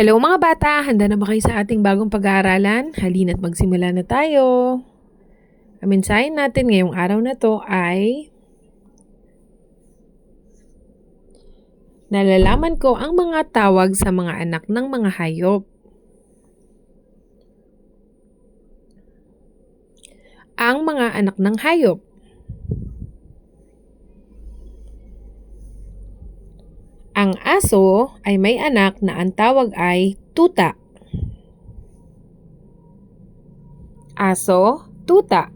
Hello mga bata! Handa na ba kayo sa ating bagong pag-aaralan? Halina't magsimula na tayo. Ang mensahe natin ngayong araw na to ay Nalalaman ko ang mga tawag sa mga anak ng mga hayop. Ang mga anak ng hayop. Ang aso ay may anak na ang tawag ay tuta. Aso, tuta.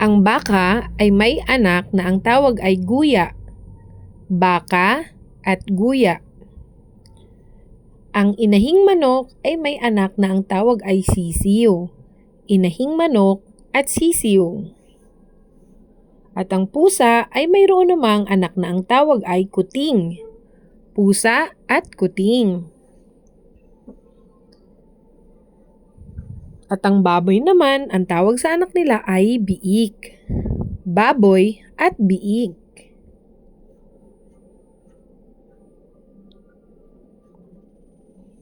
Ang baka ay may anak na ang tawag ay guya. Baka at guya. Ang inahing manok ay may anak na ang tawag ay sisiyo. Inahing manok at sisiyo. At ang pusa ay mayroon namang anak na ang tawag ay kuting pusa at kuting. At ang baboy naman, ang tawag sa anak nila ay biik. Baboy at biik.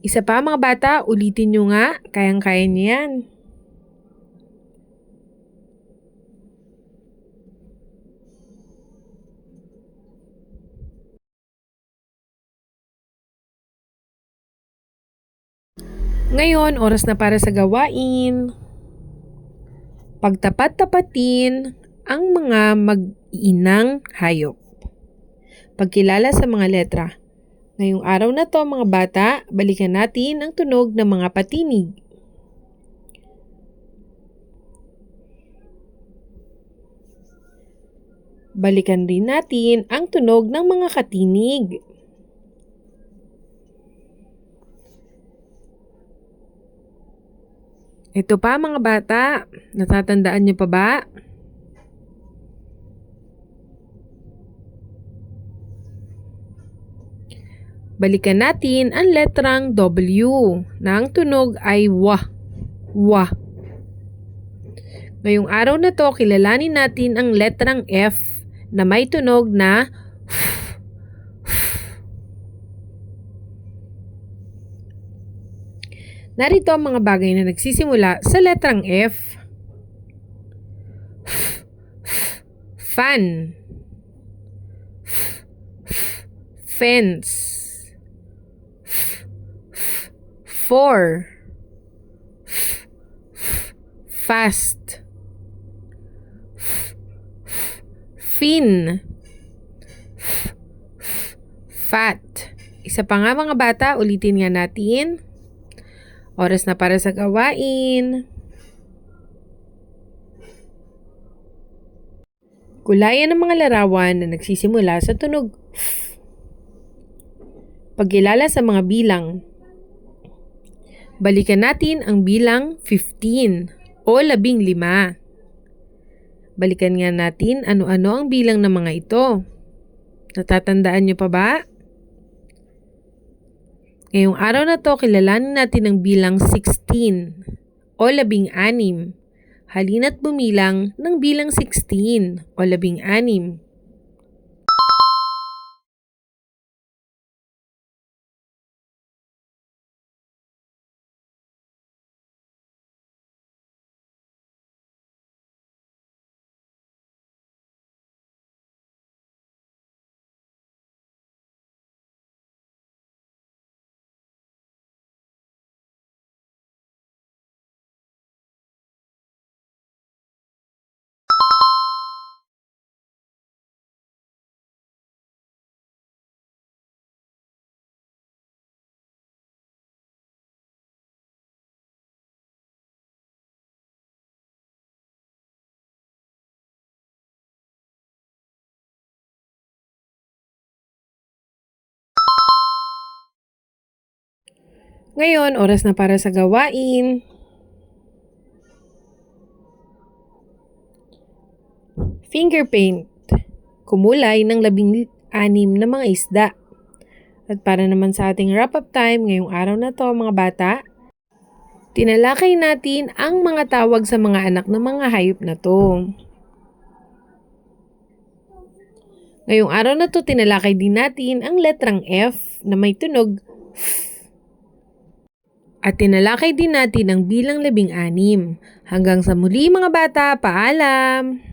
Isa pa mga bata, ulitin nyo nga, kayang-kaya niyo Ngayon, oras na para sa gawain. Pagtapat-tapatin ang mga mag-iinang hayop. Pagkilala sa mga letra. Ngayong araw na to mga bata, balikan natin ang tunog ng mga patinig. Balikan rin natin ang tunog ng mga katinig. Ito pa mga bata, natatandaan niyo pa ba? Balikan natin ang letrang W na ang tunog ay wa. Wa. Ngayong araw na to, kilalanin natin ang letrang F na may tunog na F. Narito ang mga bagay na nagsisimula sa letrang F. Fan. Fence. For. Fast. Fin. Fat. Isa pa nga mga bata, ulitin nga natin. Oras na para sa gawain. Kulayan ng mga larawan na nagsisimula sa tunog. Pagkilala sa mga bilang. Balikan natin ang bilang 15 o 15. Balikan nga natin ano-ano ang bilang ng mga ito. Natatandaan niyo pa ba? Ngayong araw na to, kilalanin natin ang bilang 16 o 16. Halina't bumilang ng bilang 16 o 16. Ngayon, oras na para sa gawain. Finger paint. Kumulay ng labing anim na mga isda. At para naman sa ating wrap-up time ngayong araw na to mga bata, tinalakay natin ang mga tawag sa mga anak ng mga hayop na to. Ngayong araw na to, tinalakay din natin ang letrang F na may tunog F. At tinalakay din natin ang bilang labing anim. Hanggang sa muli mga bata, paalam!